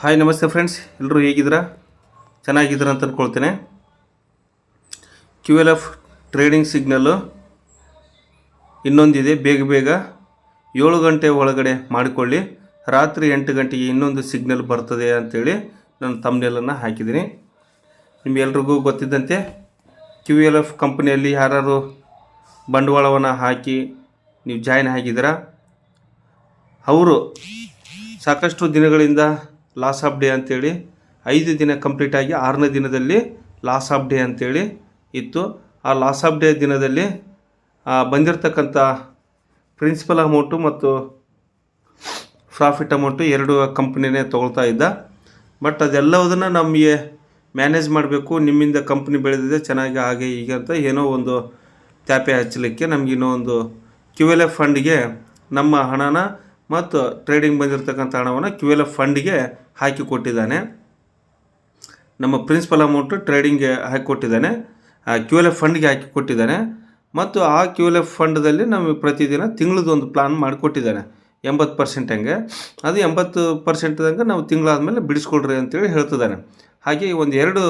Hi ನಮಸ್ತೆ friends ಎಲ್ಲರೂ ಹೇಗಿದ್ದೀರಾ? ಚೆನ್ನಾಗಿದ್ದೀರಾ ಅಂತ ಅಂದ್ಕೊಳ್ತೇನೆ Q L F trading signal ಇನ್ನೊಂದಿದೆ. ಬೇಗ ಬೇಗ ಏಳು ಗಂಟೆ ಒಳಗಡೆ ಮಾಡಿಕೊಳ್ಳಿ. ರಾತ್ರಿ ಎಂಟು ಗಂಟೆಗೆ ಇನ್ನೊಂದು ಸಿಗ್ನಲ್ ಬರ್ತದೆ ಅಂಥೇಳಿ ನಾನು ತಮ್ಮನೆಲ್ಲನ್ನು ಹಾಕಿದ್ದೀನಿ. ನಿಮಗೆಲ್ರಿಗೂ ಗೊತ್ತಿದ್ದಂತೆ ಕ್ಯೂ ಎಲ್ ಎಫ್ ಕಂಪ್ನಿಯಲ್ಲಿ ಯಾರು ಬಂಡವಾಳವನ್ನು ಹಾಕಿ ನೀವು ಜಾಯ್ನ್ ಆಗಿದ್ದೀರಾ? ಅವರು ಸಾಕಷ್ಟು ದಿನಗಳಿಂದ ಲಾಸ್ ಆಫ್ ಡೇ ಅಂತೇಳಿ ಐದು ದಿನ ಕಂಪ್ಲೀಟ್ ಆಗಿ ಆರನೇ ದಿನದಲ್ಲಿ ಲಾಸ್ ಆಫ್ ಡೇ ಅಂತೇಳಿ ಇತ್ತು. ಆ ಲಾಸ್ ಆಫ್ ಡೇ ದಿನದಲ್ಲಿ ಬಂದಿರತಕ್ಕಂಥ ಪ್ರಿನ್ಸಿಪಲ್ ಅಮೌಂಟು ಮತ್ತು ಪ್ರಾಫಿಟ್ ಅಮೌಂಟು ಎರಡು ಕಂಪ್ನಿನೇ ತೊಗೊಳ್ತಾ ಇದ್ದ. ಬಟ್ ಅದೆಲ್ಲವುದನ್ನು ನಮಗೆ ಮ್ಯಾನೇಜ್ ಮಾಡಬೇಕು, ನಿಮ್ಮಿಂದ ಕಂಪ್ನಿ ಬೆಳೆದಿದೆ, ಚೆನ್ನಾಗಿ ಹಾಗೆ ಹೀಗೆ ಅಂತ ಏನೋ ಒಂದು ತ್ಯಾಪೆ ಹಚ್ಚಲಿಕ್ಕೆ ನಮ್ಗೆ ಇನ್ನೂ ಒಂದು ಕ್ಯೂ ಎಲ್ ಎಫ್ ಫಂಡ್ಗೆ ನಮ್ಮ ಹಣನ ಮತ್ತು ಟ್ರೇಡಿಂಗ್ ಬಂದಿರತಕ್ಕಂಥ ಹಣವನ್ನು ಕ್ಯೂ ಎಲ್ ಎಫ್ ಫಂಡ್ಗೆ ಹಾಕಿ ಕೊಟ್ಟಿದ್ದಾನೆ. ನಮ್ಮ ಪ್ರಿನ್ಸಿಪಲ್ ಅಮೌಂಟು ಟ್ರೇಡಿಂಗ್ಗೆ ಆ ಕ್ಯೂ ಎಲ್ ಎಫ್ ಫಂಡ್ಗೆ ಹಾಕಿ ಕೊಟ್ಟಿದ್ದಾನೆ. ಮತ್ತು ಆ ಕ್ಯೂ ಎಲ್ ಎಫ್ ಫಂಡ್ದಲ್ಲಿ ನಮಗೆ ಪ್ರತಿದಿನ ತಿಂಗಳದ್ದು ಒಂದು ಪ್ಲಾನ್ ಮಾಡಿಕೊಟ್ಟಿದ್ದಾನೆ ಎಂಬತ್ತು ಪರ್ಸೆಂಟ್ ಹಂಗೆ. ಅದು ಎಂಬತ್ತು ಪರ್ಸೆಂಟ್ದಂಗೆ ನಾವು ತಿಂಗಳಾದಮೇಲೆ ಬಿಡಿಸ್ಕೊಳ್ರಿ ಅಂತೇಳಿ ಹೇಳ್ತಿದ್ದಾನೆ. ಹಾಗೆ ಒಂದು ಎರಡು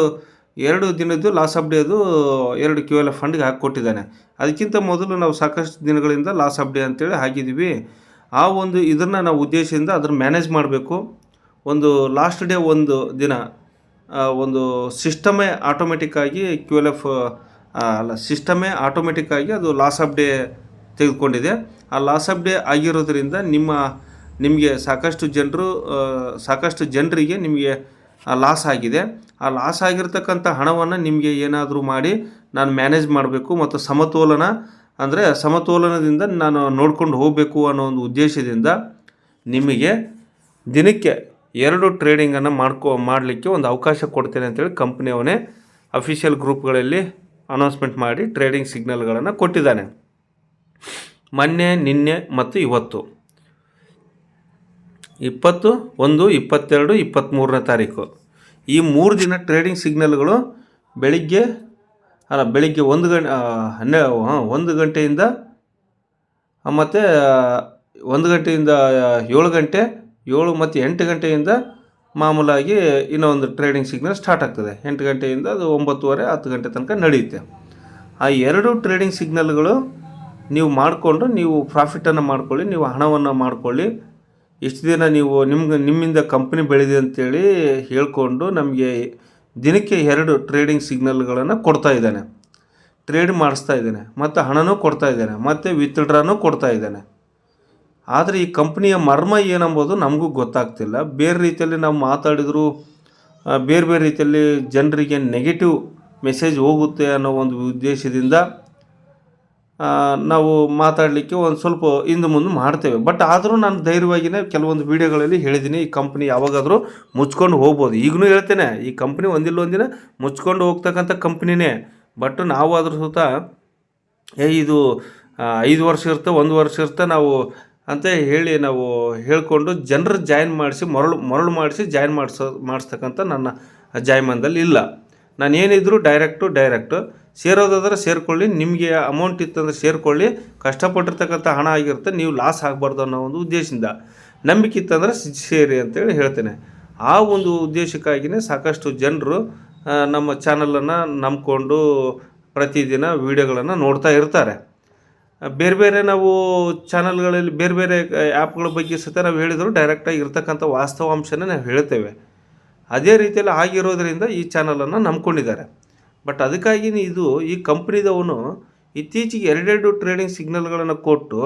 ಎರಡು ದಿನದ್ದು ಲಾಸ್ ಆಫ್ ಡೇದು ಎರಡು ಕ್ಯೂ ಎಲ್ ಎಫ್ ಫಂಡ್ಗೆ ಹಾಕಿ ಕೊಟ್ಟಿದ್ದಾನೆ. ಅದಕ್ಕಿಂತ ಮೊದಲು ನಾವು ಸಾಕಷ್ಟು ದಿನಗಳಿಂದ ಲಾಸ್ ಆಫ್ ಡೇ ಅಂತೇಳಿ ಹಾಕಿದ್ದೀವಿ. ಆ ಒಂದು ಇದನ್ನು ನಾವು ಉದ್ದೇಶದಿಂದ ಅದನ್ನು ಮ್ಯಾನೇಜ್ ಮಾಡಬೇಕು. ಒಂದು ಲಾಸ್ಟ್ ಡೇ ಒಂದು ದಿನ ಒಂದು ಸಿಸ್ಟಮೇ ಆಟೋಮೆಟಿಕ್ಕಾಗಿ ಕ್ಯೂ ಎಲ್ ಎಫ್ ಅಲ್ಲ ಸಿಸ್ಟಮೇ ಆಟೋಮೆಟಿಕ್ಕಾಗಿ ಅದು ಲಾಸ್ ಆಫ್ ಡೇ ತೆಗೆದುಕೊಂಡಿದೆ. ಆ ಲಾಸ್ ಆಫ್ ಡೇ ಆಗಿರೋದ್ರಿಂದ ನಿಮ್ಮ, ನಿಮಗೆ ಸಾಕಷ್ಟು ಜನರು ಸಾಕಷ್ಟು ಜನರಿಗೆ ನಿಮಗೆ ಲಾಸ್ ಆಗಿದೆ. ಆ ಲಾಸ್ ಆಗಿರ್ತಕ್ಕಂಥ ಹಣವನ್ನು ನಿಮಗೆ ಏನಾದರೂ ಮಾಡಿ ನಾನು ಮ್ಯಾನೇಜ್ ಮಾಡಬೇಕು ಮತ್ತು ಸಮತೋಲನ, ಅಂದರೆ ಸಮತೋಲನದಿಂದ ನಾನು ನೋಡ್ಕೊಂಡು ಹೋಗಬೇಕು ಅನ್ನೋ ಒಂದು ಉದ್ದೇಶದಿಂದ ನಿಮಗೆ ದಿನಕ್ಕೆ ಎರಡು ಟ್ರೇಡಿಂಗನ್ನು ಮಾಡ್ಕೊ, ಮಾಡಲಿಕ್ಕೆ ಒಂದು ಅವಕಾಶ ಕೊಡ್ತೇನೆ ಅಂತೇಳಿ ಕಂಪ್ನಿಯವನೇ ಅಫಿಷಿಯಲ್ ಗ್ರೂಪ್ಗಳಲ್ಲಿ ಅನೌನ್ಸ್ಮೆಂಟ್ ಮಾಡಿ ಟ್ರೇಡಿಂಗ್ ಸಿಗ್ನಲ್ಗಳನ್ನು ಕೊಟ್ಟಿದ್ದಾನೆ. ಮೊನ್ನೆ, ನಿನ್ನೆ ಮತ್ತು ಇವತ್ತು. ಇಪ್ಪತ್ತು, ಒಂದು, ಇಪ್ಪತ್ತೆರಡು ಇಪ್ಪತ್ತ್ಮೂರನೇ ತಾರೀಕು. ಈ ಮೂರು ದಿನ ಟ್ರೇಡಿಂಗ್ ಸಿಗ್ನಲ್ಗಳು ಬೆಳಿಗ್ಗೆ, ಅಲ್ಲ, ಬೆಳಿಗ್ಗೆ ಒಂದು ಗಂಟೆ ಹನ್ನೆ ಒಂದು ಗಂಟೆಯಿಂದ ಮತ್ತು ಒಂದು ಗಂಟೆಯಿಂದ ಏಳು ಗಂಟೆ ಏಳು ಮತ್ತು ಎಂಟು ಗಂಟೆಯಿಂದ ಮಾಮೂಲಾಗಿ ಇನ್ನೊಂದು ಟ್ರೇಡಿಂಗ್ ಸಿಗ್ನಲ್ ಸ್ಟಾರ್ಟ್ ಆಗ್ತದೆ. ಎಂಟು ಗಂಟೆಯಿಂದ ಅದು ಒಂಬತ್ತುವರೆ, ಹತ್ತು ಗಂಟೆ ತನಕ ನಡೆಯುತ್ತೆ. ಆ ಎರಡು ಟ್ರೇಡಿಂಗ್ ಸಿಗ್ನಲ್ಗಳು ನೀವು ಮಾಡಿಕೊಂಡು ನೀವು ಪ್ರಾಫಿಟನ್ನು ಮಾಡ್ಕೊಳ್ಳಿ, ನೀವು ಹಣವನ್ನು ಮಾಡಿಕೊಳ್ಳಿ. ಎಷ್ಟು ದಿನ ನೀವು ನಿಮ್ಗೆ, ನಿಮ್ಮಿಂದ ಕಂಪ್ನಿ ಬೆಳೆದಿ ಅಂತೇಳಿ ಹೇಳಿಕೊಂಡು ನಮಗೆ ದಿನಕ್ಕೆ ಎರಡು ಟ್ರೇಡಿಂಗ್ ಸಿಗ್ನಲ್ಗಳನ್ನು ಕೊಡ್ತಾ ಇದ್ದಾನೆ. ಟ್ರೇಡ್ ಮಾಡಿಸ್ತಾ ಇದ್ದಾನೆ. ಮತ್ತು ಹಣನೂ ಕೊಡ್ತಾ ಇದ್ದಾನೆ. ಮತ್ತು ವಿತ್ಡ್ರಾನೂ ಕೊಡ್ತಾ ಇದ್ದಾನೆ. ಆದರೆ ಈ ಕಂಪ್ನಿಯ ಮರ್ಮ ಏನಂಬೋದು ನಮಗೂ ಗೊತ್ತಾಗ್ತಿಲ್ಲ. ಬೇರೆ ರೀತಿಯಲ್ಲಿ ನಾವು ಮಾತಾಡಿದ್ರು ಬೇರೆ ಬೇರೆ ರೀತಿಯಲ್ಲಿ ಜನರಿಗೆ ನೆಗೆಟಿವ್ ಮೆಸೇಜ್ ಹೋಗುತ್ತೆ ಅನ್ನೋ ಒಂದು ಉದ್ದೇಶದಿಂದ ನಾವು ಮಾತಾಡಲಿಕ್ಕೆ ಒಂದು ಸ್ವಲ್ಪ ಹಿಂದೆ ಮುಂದೆ ಮಾಡ್ತೇವೆ. ಬಟ್ ಆದರೂ ನಾನು ಧೈರ್ಯವಾಗಿಯೇ ಕೆಲವೊಂದು ವೀಡಿಯೋಗಳಲ್ಲಿ ಹೇಳಿದ್ದೀನಿ, ಈ ಕಂಪ್ನಿ ಯಾವಾಗಾದರೂ ಮುಚ್ಕೊಂಡು ಹೋಗ್ಬೋದು. ಈಗಲೂ ಹೇಳ್ತೇನೆ, ಈ ಕಂಪ್ನಿ ಒಂದಿಲ್ಲ ಒಂದಿನ ಮುಚ್ಕೊಂಡು ಹೋಗ್ತಕ್ಕಂಥ ಕಂಪ್ನಿನೇ. ಬಟ್ ನಾವು ಅದ್ರ ಸುತ್ತ ಏ, ಇದು ಐದು ವರ್ಷ ಇರುತ್ತೆ, ಒಂದು ವರ್ಷ ಇರುತ್ತೆ, ನಾವು ಅಂತ ಹೇಳಿ ನಾವು ಹೇಳಿಕೊಂಡು ಜನರು ಜಾಯಿನ್ ಮಾಡಿಸಿ ಮರಳು ಮರಳು ಮಾಡಿಸಿ ಜಾಯಿನ್ ಮಾಡಿಸೋ, ಮಾಡಿಸ್ತಕ್ಕಂಥ ನನ್ನ ಜಾಯ್ಮಾನದಲ್ಲಿ ಇಲ್ಲ. ನಾನು ಏನಿದ್ರು ಡೈರೆಕ್ಟು ಡೈರೆಕ್ಟು ಸೇರೋದಾದ್ರೆ ಸೇರಿಕೊಳ್ಳಿ, ನಿಮಗೆ ಅಮೌಂಟ್ ಇತ್ತಂದ್ರೆ ಸೇರಿಕೊಳ್ಳಿ, ಕಷ್ಟಪಟ್ಟಿರ್ತಕ್ಕಂಥ ಹಣ ಆಗಿರುತ್ತೆ, ನೀವು ಲಾಸ್ ಆಗಬಾರ್ದು ಅನ್ನೋ ಒಂದು ಉದ್ದೇಶದಿಂದ. ನಂಬಿಕೆ ಇತ್ತಂದ್ರೆ ಸೇರಿ ಅಂತೇಳಿ ಹೇಳ್ತೇನೆ. ಆ ಒಂದು ಉದ್ದೇಶಕ್ಕಾಗಿಯೇ ಸಾಕಷ್ಟು ಜನರು ನಮ್ಮ ಚಾನಲನ್ನು ನಂಬಿಕೊಂಡು ಪ್ರತಿದಿನ ವೀಡಿಯೋಗಳನ್ನು ನೋಡ್ತಾ ಇರ್ತಾರೆ. ಬೇರೆ ಬೇರೆ ನಾವು ಚಾನಲ್ಗಳಲ್ಲಿ ಬೇರೆ ಬೇರೆ ಆ್ಯಪ್ಗಳ ಬಗ್ಗೆ ಸಹಿತ ನಾವು ಹೇಳಿದರೂ ಡೈರೆಕ್ಟಾಗಿ ಇರ್ತಕ್ಕಂಥ ವಾಸ್ತವಾಂಶನ ನಾವು ಹೇಳ್ತೇವೆ. ಅದೇ ರೀತಿಯಲ್ಲಿ ಆಗಿರೋದರಿಂದ ಈ ಚಾನಲನ್ನು ನಂಬ್ಕೊಂಡಿದ್ದಾರೆ. ಬಟ್ ಅದಕ್ಕಾಗಿ ಇದು ಈ ಕಂಪ್ನಿದವನು ಇತ್ತೀಚೆಗೆ ಎರಡೆರಡು ಟ್ರೇಡಿಂಗ್ ಸಿಗ್ನಲ್ಗಳನ್ನು ಕೊಟ್ಟು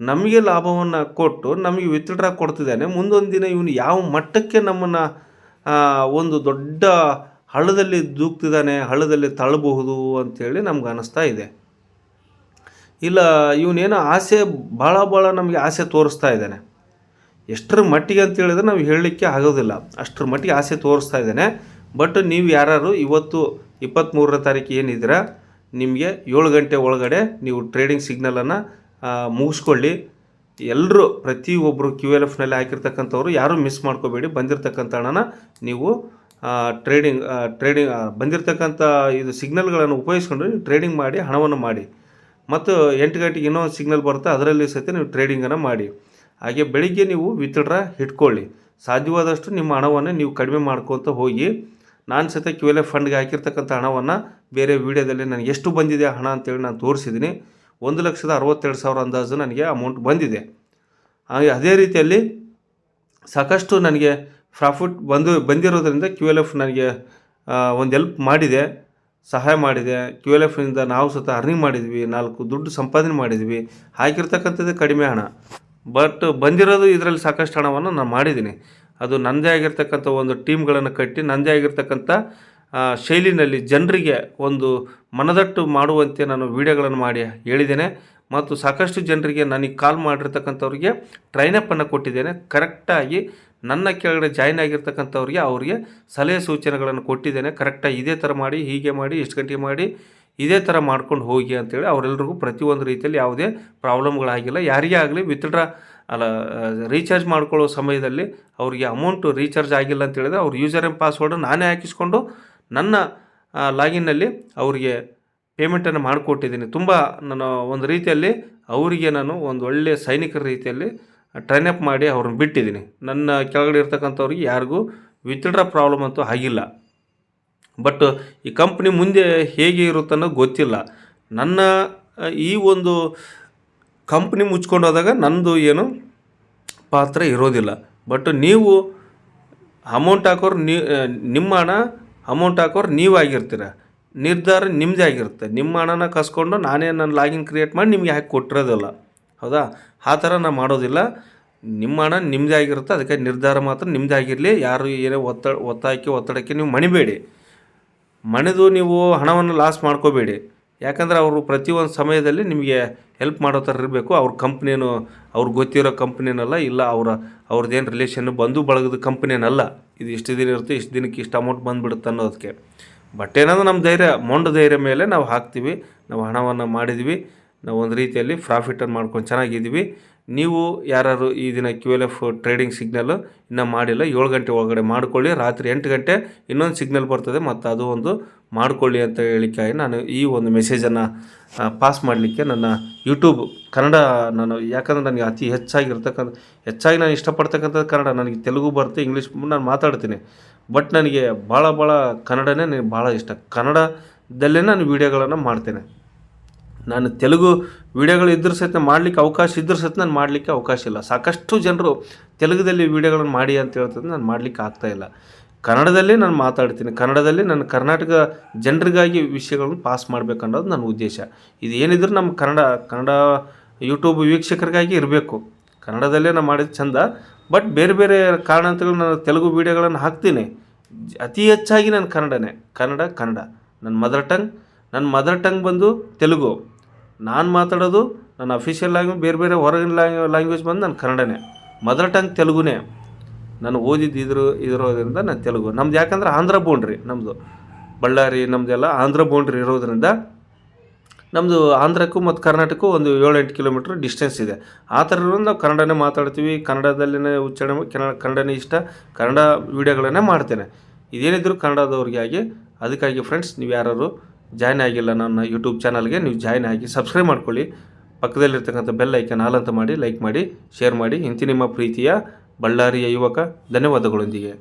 ನಮಗೆ ಲಾಭವನ್ನು ಕೊಟ್ಟು ನಮಗೆ ವಿತ್ಡ್ರಾ ಕೊಡ್ತಿದ್ದಾನೆ. ಮುಂದೊಂದು ದಿನ ಇವನು ಯಾವ ಮಟ್ಟಕ್ಕೆ ನಮ್ಮನ್ನು ಒಂದು ದೊಡ್ಡ ಹಳ್ಳದಲ್ಲಿ ದೂಕ್ತಿದ್ದಾನೆ, ಹಳ್ಳದಲ್ಲಿ ತಳ್ಳಬಹುದು ಅಂಥೇಳಿ ನಮ್ಗೆ ಅನ್ನಿಸ್ತಾ ಇದೆ. ಇಲ್ಲ, ಇವನೇನೋ ಆಸೆ ಭಾಳ ಭಾಳ ನಮಗೆ ಆಸೆ ತೋರಿಸ್ತಾ ಇದ್ದಾನೆ. ಎಷ್ಟರ ಮಟ್ಟಿಗೆ ಅಂತ ಹೇಳಿದ್ರೆ ನಾವು ಹೇಳಲಿಕ್ಕೆ ಆಗೋದಿಲ್ಲ. ಅಷ್ಟರ ಮಟ್ಟಿಗೆ ಆಸೆ ತೋರಿಸ್ತಾ ಇದ್ದಾನೆ. ಬಟ್ ನೀವು ಯಾರು ಇವತ್ತು ಇಪ್ಪತ್ತ್ಮೂರನೇ ತಾರೀಕು ಏನಿದ್ದೀರಾ, ನಿಮಗೆ ಏಳು ಗಂಟೆ ಒಳಗಡೆ ನೀವು ಟ್ರೇಡಿಂಗ್ ಸಿಗ್ನಲನ್ನು ಮುಗಿಸ್ಕೊಳ್ಳಿ. ಎಲ್ಲರೂ ಪ್ರತಿಯೊಬ್ಬರು ಕ್ಯೂ ಎಲ್ ಎಫ್ನಲ್ಲಿ ಹಾಕಿರ್ತಕ್ಕಂಥವ್ರು ಯಾರೂ ಮಿಸ್ ಮಾಡ್ಕೋಬೇಡಿ. ಬಂದಿರತಕ್ಕಂಥ ಹಣನ ನೀವು ಟ್ರೇಡಿಂಗ್ ಟ್ರೇಡಿಂಗ್ ಬಂದಿರತಕ್ಕಂಥ ಇದು ಸಿಗ್ನಲ್ಗಳನ್ನು ಉಪಯೋಗಿಸ್ಕೊಂಡು ಟ್ರೇಡಿಂಗ್ ಮಾಡಿ, ಹಣವನ್ನು ಮಾಡಿ. ಮತ್ತು ಎಂಟು ಗಂಟೆಗೆ ಇನ್ನೊಂದು ಸಿಗ್ನಲ್ ಬರುತ್ತೆ, ಅದರಲ್ಲಿ ಸಹಿತ ನೀವು ಟ್ರೇಡಿಂಗನ್ನು ಮಾಡಿ. ಹಾಗೆ ಬೆಳಿಗ್ಗೆ ನೀವು ವಿತ್ಡ್ರಾ ಇಟ್ಕೊಳ್ಳಿ. ಸಾಧ್ಯವಾದಷ್ಟು ನಿಮ್ಮ ಹಣವನ್ನು ನೀವು ಕಡಿಮೆ ಮಾಡ್ಕೊತ ಹೋಗಿ, ನಾನು ಸಹಿತ ಕ್ಯೂ ಎಲ್ ಎಫ್ ಫಂಡ್ಗೆ ಹಾಕಿರ್ತಕ್ಕಂಥ ಹಣವನ್ನು ಬೇರೆ ವೀಡಿಯೋದಲ್ಲಿ ನನಗೆ ಎಷ್ಟು ಬಂದಿದೆ ಹಣ ಅಂತೇಳಿ ನಾನು ತೋರಿಸಿದ್ದೀನಿ ಒಂದು ಲಕ್ಷದ ಅರವತ್ತೆರಡು ಸಾವಿರ ಅಂದಾಜು ನನಗೆ ಅಮೌಂಟ್ ಬಂದಿದೆ. ಹಾಗೆ ಅದೇ ರೀತಿಯಲ್ಲಿ ಸಾಕಷ್ಟು ನನಗೆ ಪ್ರಾಫಿಟ್ ಬಂದು, ಬಂದಿರೋದ್ರಿಂದ ಕ್ಯೂ ಎಲ್ ಎಫ್ ನನಗೆ ಒಂದು ಹೆಲ್ಪ್ ಮಾಡಿದೆ. ಸಹಾಯ ಮಾಡಿದೆ. ಕ್ಯೂ ಎಲ್ ಎಫ್ನಿಂದ ನಾವು ಸತ ಅರ್ನಿಂಗ್ ಮಾಡಿದ್ವಿ. ನಾಲ್ಕು ದುಡ್ಡು ಸಂಪಾದನೆ ಮಾಡಿದ್ವಿ. ಹಾಕಿರ್ತಕ್ಕಂಥದ್ದು ಕಡಿಮೆ ಹಣ. ಬಟ್ ಬಂದಿರೋದು ಇದರಲ್ಲಿ ಸಾಕಷ್ಟು ಹಣವನ್ನು ನಾನು ಮಾಡಿದ್ದೀನಿ. ಅದು ನನ್ನದೇ ಆಗಿರ್ತಕ್ಕಂಥ ಒಂದು ಟೀಮ್ಗಳನ್ನು ಕಟ್ಟಿ ನನ್ನದೇ ಆಗಿರ್ತಕ್ಕಂಥ ಶೈಲಿನಲ್ಲಿ ಜನರಿಗೆ ಒಂದು ಮನದಟ್ಟು ಮಾಡುವಂತೆ ನಾನು ವೀಡಿಯೋಗಳನ್ನು ಮಾಡಿ ಹೇಳಿದ್ದೇನೆ. ಮತ್ತು ಸಾಕಷ್ಟು ಜನರಿಗೆ ನನಗೆ ಕಾಲ್ ಮಾಡಿರ್ತಕ್ಕಂಥವ್ರಿಗೆ ಟ್ರೈನಪ್ಪನ್ನು ಕೊಟ್ಟಿದ್ದೇನೆ. ಕರೆಕ್ಟಾಗಿ ನನ್ನ ಕೆಳಗಡೆ ಜಾಯ್ನ್ ಆಗಿರ್ತಕ್ಕಂಥವ್ರಿಗೆ ಅವರಿಗೆ ಸಲಹೆ ಸೂಚನೆಗಳನ್ನು ಕೊಟ್ಟಿದ್ದೇನೆ. ಕರೆಕ್ಟಾಗಿ ಇದೇ ಥರ ಮಾಡಿ, ಹೀಗೆ ಮಾಡಿ, ಇಷ್ಟು ಗಂಟೆಗೆ ಮಾಡಿ, ಇದೇ ಥರ ಮಾಡ್ಕೊಂಡು ಹೋಗಿ ಅಂತೇಳಿ ಅವರೆಲ್ಲರಿಗೂ ಪ್ರತಿಯೊಂದು ರೀತಿಯಲ್ಲಿ ಯಾವುದೇ ಪ್ರಾಬ್ಲಮ್ಗಳಾಗಿಲ್ಲ. ಯಾರಿಗೇ ಆಗಲಿ ವಿತ್ಡ್ರಾ ಅಲ್ಲ ರೀಚಾರ್ಜ್ ಮಾಡ್ಕೊಳ್ಳೋ ಸಮಯದಲ್ಲಿ ಅವರಿಗೆ ಅಮೌಂಟು ರೀಚಾರ್ಜ್ ಆಗಿಲ್ಲ ಅಂತ ಹೇಳಿದ್ರೆ ಅವ್ರ ಯೂಸರ್ ಎಂ ಪಾಸ್ವರ್ಡ್ ನಾನೇ ಹಾಕಿಸ್ಕೊಂಡು ನನ್ನ ಲಾಗಿನ್ನಲ್ಲಿ ಅವರಿಗೆ ಪೇಮೆಂಟನ್ನು ಮಾಡಿಕೊಟ್ಟಿದ್ದೀನಿ. ತುಂಬ ನಾನು ಒಂದು ರೀತಿಯಲ್ಲಿ ಅವರಿಗೆ ನಾನು ಒಂದು ಒಳ್ಳೆಯ ಸೈನಿಕರ ರೀತಿಯಲ್ಲಿ ಟ್ರೈನ್ ಅಪ್ ಮಾಡಿ ಅವ್ರನ್ನ ಬಿಟ್ಟಿದ್ದೀನಿ. ನನ್ನ ಕೆಳಗಡೆ ಇರ್ತಕ್ಕಂಥವ್ರಿಗೆ ಯಾರಿಗೂ ವಿತ್ಡ್ರಾ ಪ್ರಾಬ್ಲಮ್ ಅಂತೂ ಆಗಿಲ್ಲ. ಬಟ್ ಈ ಕಂಪ್ನಿ ಮುಂದೆ ಹೇಗೆ ಇರುತ್ತೆ ಅನ್ನೋದು ಗೊತ್ತಿಲ್ಲ. ನನ್ನ, ಈ ಒಂದು ಕಂಪ್ನಿ ಮುಚ್ಕೊಂಡು ಹೋದಾಗ ನನ್ನದು ಏನು ಪಾತ್ರ ಇರೋದಿಲ್ಲ. ಬಟ್ ನೀವು ಅಮೌಂಟ್ ಹಾಕೋರು ನೀ, ನಿಮ್ಮ ಹಣ ಅಮೌಂಟ್ ಹಾಕೋರು ನೀವು ಆಗಿರ್ತೀರ. ನಿರ್ಧಾರ ನಿಮ್ಮದೇ ಆಗಿರುತ್ತೆ. ನಿಮ್ಮ ಹಣನ ಕಸ್ಕೊಂಡು ನಾನೇ ನನ್ನ ಲಾಗಿನ್ ಕ್ರಿಯೇಟ್ ಮಾಡಿ ನಿಮಗೆ ಹಾಕಿ ಕೊಟ್ಟಿರೋದಿಲ್ಲ. ಹೌದಾ? ಆ ಥರ ನಾವು ಮಾಡೋದಿಲ್ಲ. ನಿಮ್ಮ ಹಣ ನಿಮ್ಮದೇ ಆಗಿರುತ್ತೆ, ಅದಕ್ಕೆ ನಿರ್ಧಾರ ಮಾತ್ರ ನಿಮ್ಮದೇ ಆಗಿರಲಿ. ಯಾರು ಏನೇ ಒತ್ತ, ಒತ್ತಾಯಕ್ಕೆ, ಒತ್ತಡಕ್ಕೆ ನೀವು ಮಣಿಬೇಡಿ. ಮಣಿದು ನೀವು ಹಣವನ್ನು ಲಾಸ್ ಮಾಡ್ಕೋಬೇಡಿ. ಯಾಕಂದರೆ ಅವರು ಪ್ರತಿಯೊಂದು ಸಮಯದಲ್ಲಿ ನಿಮಗೆ ಹೆಲ್ಪ್ ಮಾಡೋ ಥರ ಇರಬೇಕು. ಅವ್ರ ಕಂಪ್ನಿನೂ ಅವ್ರಿಗೆ ಗೊತ್ತಿರೋ ಕಂಪ್ನಿನಲ್ಲ ಇಲ್ಲ, ಅವರ, ಅವ್ರದ್ದೇನು ರಿಲೇಷನ್ನು ಬಂದು ಬಳಗದ ಕಂಪ್ನಿನಲ್ಲ ಇದು ಇಷ್ಟು ದಿನ ಇರುತ್ತೆ, ಇಷ್ಟು ದಿನಕ್ಕೆ ಇಷ್ಟು ಅಮೌಂಟ್ ಬಂದುಬಿಡುತ್ತೆ ಅನ್ನೋದಕ್ಕೆ. ಬಟ್ ಏನಂದ್ರೆ ನಮ್ಮ ಧೈರ್ಯ, ಮೊಂಡ ಧೈರ್ಯ ಮೇಲೆ ನಾವು ಹಾಕ್ತೀವಿ. ನಾವು ಹಣವನ್ನು ಮಾಡಿದ್ವಿ. ನಾವು ಒಂದು ರೀತಿಯಲ್ಲಿ ಪ್ರಾಫಿಟನ್ನು ಮಾಡ್ಕೊಂಡು ಚೆನ್ನಾಗಿದ್ದೀವಿ. ನೀವು ಯಾರು ಈ ದಿನ Q L F trading signal ಇನ್ನೂ ಮಾಡಿಲ್ಲ, ಏಳು ಗಂಟೆ ಒಳಗಡೆ ಮಾಡಿಕೊಳ್ಳಿ. ರಾತ್ರಿ ಎಂಟು ಗಂಟೆ ಇನ್ನೊಂದು ಸಿಗ್ನಲ್ ಬರ್ತದೆ, ಮತ್ತು ಅದು ಒಂದು ಮಾಡ್ಕೊಳ್ಳಿ ಅಂತ ಹೇಳಿಕ್ಕಾಗಿ ನಾನು ಈ ಒಂದು ಮೆಸೇಜನ್ನು ಪಾಸ್ ಮಾಡಲಿಕ್ಕೆ ನನ್ನ ಯೂಟ್ಯೂಬ್ ಕನ್ನಡ ನಾನು, ಯಾಕಂದರೆ ನನಗೆ ಅತಿ ಹೆಚ್ಚಾಗಿರ್ತಕ್ಕಂಥ, ಹೆಚ್ಚಾಗಿ ನಾನು ಇಷ್ಟಪಡ್ತಕ್ಕಂಥದ್ದು ಕನ್ನಡ. ನನಗೆ ತೆಲುಗು ಬರುತ್ತೆ ಇಂಗ್ಲೀಷ್ ನಾನು ಮಾತಾಡ್ತೀನಿ. ಬಟ್ ನನಗೆ ಭಾಳ ಭಾಳ ಕನ್ನಡನೇ ನನಗೆ ಭಾಳ ಇಷ್ಟ. ಕನ್ನಡದಲ್ಲೇ ನಾನು ವೀಡಿಯೋಗಳನ್ನು ಮಾಡ್ತೇನೆ. ನಾನು ತೆಲುಗು ವೀಡಿಯೋಗಳು ಇದ್ರ ಸಹಿತ ಮಾಡಲಿಕ್ಕೆ ಅವಕಾಶ ಇದ್ರ ಸಹಿತ ನಾನು ಮಾಡಲಿಕ್ಕೆ ಅವಕಾಶ ಇಲ್ಲ. ಸಾಕಷ್ಟು ಜನರು ತೆಲುಗುದಲ್ಲಿ ವೀಡಿಯೋಗಳನ್ನು ಮಾಡಿ ಅಂತ ಹೇಳ್ತಿದ್ರೆ ನಾನು ಮಾಡಲಿಕ್ಕೆ ಇಲ್ಲ. ಕನ್ನಡದಲ್ಲಿ ನಾನು ಮಾತಾಡ್ತೀನಿ. ಕನ್ನಡದಲ್ಲಿ ನನ್ನ ಕರ್ನಾಟಕ ಜನರಿಗಾಗಿ ವಿಷಯಗಳನ್ನು ಪಾಸ್ ಮಾಡಬೇಕನ್ನೋದು ನನ್ನ ಉದ್ದೇಶ. ಇದು ಏನಿದ್ರು ನಮ್ಮ ಕನ್ನಡ ಕನ್ನಡ ಯೂಟ್ಯೂಬ್ ವೀಕ್ಷಕರಿಗಾಗಿ ಇರಬೇಕು. ಕನ್ನಡದಲ್ಲೇ ನಾನು ಮಾಡಿದ ಚಂದ. ಬಟ್ ಬೇರೆ ಬೇರೆ ಕಾರಣ ಕಾರಣಾಂತರಗಳು ನಾನು ತೆಲುಗು ವೀಡಿಯೋಗಳನ್ನು ಹಾಕ್ತೀನಿ. ಅತಿ ಹೆಚ್ಚಾಗಿ ನಾನು ಕನ್ನಡನೇ. ಕನ್ನಡ ಕನ್ನಡ. ನನ್ನ ಮದರ್ ಟಂಗ್ ನನ್ನ ಮದರ್ ಟಂಗ್ ಬಂದು ತೆಲುಗು. ನಾನು ಮಾತಾಡೋದು ನನ್ನ ಅಫಿಷಿಯಲ್ ಲ್ಯಾಂಗ್ವೇಜ್ ಬೇರೆ ಬೇರೆ ಹೊರಗಿನ ಲ್ಯಾಂಗ್ವೇಜ್ ಬಂದು ನನ್ನ ಕನ್ನಡನೇ. ಮದರ್ ಟಂಗ್ ತೆಲುಗುನೇ. ನಾನು ಓದಿದ್ದು ಇದ್ರು ಇದ್ರೋದ್ರಿಂದ ನಾನು ತೆಲುಗು. ನಮ್ದು ಯಾಕಂದ್ರೆ ಆಂಧ್ರ ಬೌಂಡ್ರಿ ನಮ್ಮದು ಬಳ್ಳಾರಿ ನಮ್ಮದೆಲ್ಲ ಆಂಧ್ರ ಬೌಂಡ್ರಿ ಇರೋದ್ರಿಂದ ನಮ್ಮದು ಆಂಧ್ರಕ್ಕೂ ಮತ್ತು ಕರ್ನಾಟಕಕ್ಕೂ ಒಂದು ಏಳೆಂಟು ಕಿಲೋಮೀಟ್ರ್ ಡಿಸ್ಟೆನ್ಸ್ ಇದೆ. ಆ ಥರ ನಾವು ಕನ್ನಡನೇ ಮಾತಾಡ್ತೀವಿ. ಕನ್ನಡದಲ್ಲೇ ಉಚ್ಚಾರಣೆ ಕನ್ನಡನೇ ಇಷ್ಟ. ಕನ್ನಡ ವೀಡಿಯೋಗಳನ್ನೇ ಮಾಡ್ತೇನೆ. ಇದೇನಿದ್ರು ಕನ್ನಡದವ್ರಿಗಾಗಿ. ಅದಕ್ಕಾಗಿ ಫ್ರೆಂಡ್ಸ್ ನೀವು ಯಾರು ಜಾಯ್ನ್ ಆಗಿಲ್ಲ ನನ್ನ ಯೂಟ್ಯೂಬ್ ಚಾನಲ್ಗೆ, ನೀವು ಜಾಯ್ನ್ ಆಗಿ ಸಬ್ಸ್ಕ್ರೈಬ್ ಮಾಡ್ಕೊಳ್ಳಿ. ಪಕ್ಕದಲ್ಲಿರ್ತಕ್ಕಂಥ ಬೆಲ್ ಐಕನ್ ಆಲ್ ಅಂತ ಮಾಡಿ, ಲೈಕ್ ಮಾಡಿ, ಶೇರ್ ಮಾಡಿ. ಇಂತಿ ನಿಮ್ಮ ಪ್ರೀತಿಯ ಬಳ್ಳಾರಿಯ ಯುವಕ, ಧನ್ಯವಾದಗಳೊಂದಿಗೆ.